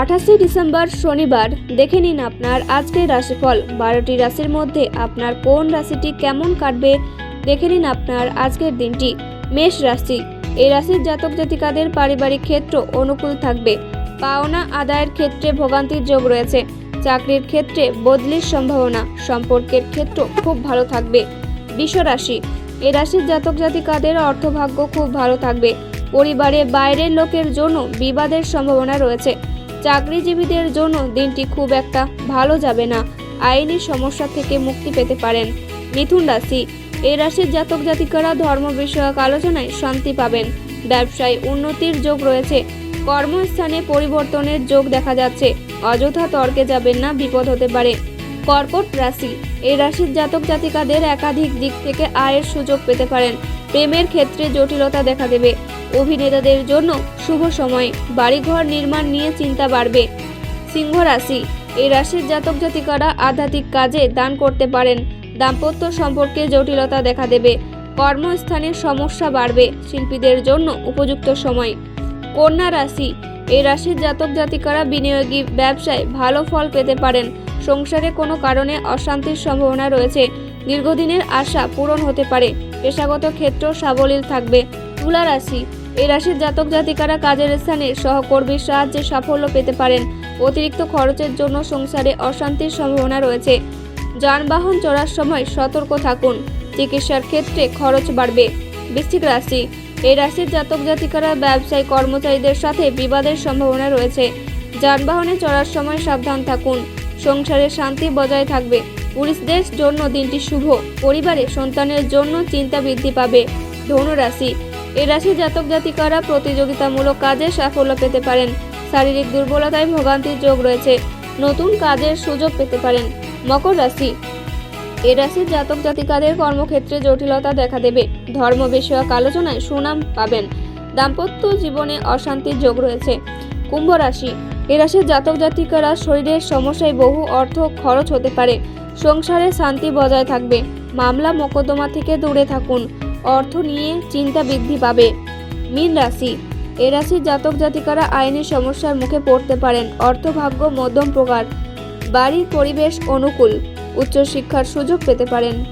আঠাশে ডিসেম্বর শনিবার, দেখে নিন আপনার আজকের রাশিফল। বারোটি রাশির মধ্যে আপনার কোন রাশিটি কেমন কাটবে, দেখে নিন আপনার আজকের দিনটি। মেষ রাশি, এই রাশির জাতক জাতিকাদের পারিবারিক ক্ষেত্র অনুকূল থাকবে। পাওনা আদায়ের ক্ষেত্রে ভোগান্তির যোগ রয়েছে। চাকরির ক্ষেত্রে বদলির সম্ভাবনা, সম্পর্কের ক্ষেত্র খুব ভালো থাকবে। বিশ্বরাশি এই রাশির জাতক জাতিকাদের অর্থভাগ্য খুব ভালো থাকবে। পরিবারে বাইরের লোকের জন্য বিবাদের সম্ভাবনা রয়েছে। চাকরিজীবীদের জন্য দিনটি খুব একটা ভালো যাবে না। আইনি সমস্যা থেকে মুক্তি পেতে পারেন। মিথুন রাশি এই রাশির জাতক জাতিকারা ধর্ম বিষয়ক আলোচনায় শান্তি পাবেন। ব্যবসায় উন্নতির যোগ রয়েছে। কর্মস্থানে পরিবর্তনের যোগ দেখা যাচ্ছে। অযথা তর্কে যাবেন না, বিপদ হতে পারে। কর্কট রাশি এই রাশির জাতক জাতিকাদের একাধিক দিক থেকে আয়ের সুযোগ পেতে পারেন। প্রেমের ক্ষেত্রে জটিলতা দেখা দেবে। অভিনেতাদের জন্য শুভ সময়। বাড়িঘর নির্মাণ নিয়ে চিন্তা বাড়বে। সিংহ রাশি। এই রাশির জাতক জাতিকারা আধ্যাত্মিক কাজে দান করতে পারেন। দাম্পত্য সম্পর্কে জটিলতা দেখা দেবে। কর্মস্থানে সমস্যা বাড়বে। শিল্পীদের জন্য উপযুক্ত সময়। কন্যা রাশি। এই রাশির জাতক জাতিকারা বিনিয়োগী ব্যবসায় ভালো ফল পেতে পারেন। সংসারে কোনো কারণে অশান্তির সম্ভাবনা রয়েছে। দীর্ঘদিনের আশা পূরণ হতে পারে। পেশাগত ক্ষেত্র সাবলীল থাকবে। তুলা রাশি। এই রাশির জাতক জাতিকারা কাজের স্থানে সহকর্মীর সাহায্যে সাফল্য পেতে পারেন। অতিরিক্ত খরচের জন্য সংসারে অশান্তির সম্ভাবনা রয়েছে। যানবাহন চড়ার সময় সতর্ক থাকুন। চিকিৎসার ক্ষেত্রে খরচ বাড়বে। বৃশ্চিক রাশি। এই রাশির জাতক জাতিকারা ব্যবসায়ী কর্মচারীদের সাথে বিবাদের সম্ভাবনা রয়েছে। যানবাহনে চড়ার সময় সাবধান থাকুন। সংসারে শান্তি বজায় থাকবে। পুলিশদের জন্য দিনটি শুভ। পরিবারে সন্তানের জন্য চিন্তা বৃদ্ধি পাবে। ধনুরাশি এই রাশির জাতক জাতিকারা প্রতিযোগিতামূলক কাজে সাফল্য পেতে পারেন। শারীরিক দুর্বলতায় ভোগান্তির যোগ রয়েছে। নতুন কাজের সুযোগ পেতে পারেন। মকর রাশি। এই রাশির জাতক জাতিকাদের কর্মক্ষেত্রে জটিলতা দেখা দেবে। ধর্ম বিষয়ক আলোচনায় সুনাম পাবেন। দাম্পত্য জীবনে অশান্তির যোগ রয়েছে। কুম্ভ রাশি। এই রাশির জাতক জাতিকারা শরীরের সমস্যায় বহু অর্থ খরচ হতে পারে। সংসারে শান্তি বজায় থাকবে। মামলা মোকদ্দমা থেকে দূরে থাকুন। অর্থ নিয়ে চিন্তা বৃদ্ধি পাবে। মীন রাশি। এ রাশির জাতক জাতিকারা আইনি সমস্যার মুখে পড়তে পারেন। অর্থভাগ্য মধ্যম প্রকার। বাড়ির পরিবেশ অনুকূল। উচ্চশিক্ষার সুযোগ পেতে পারেন।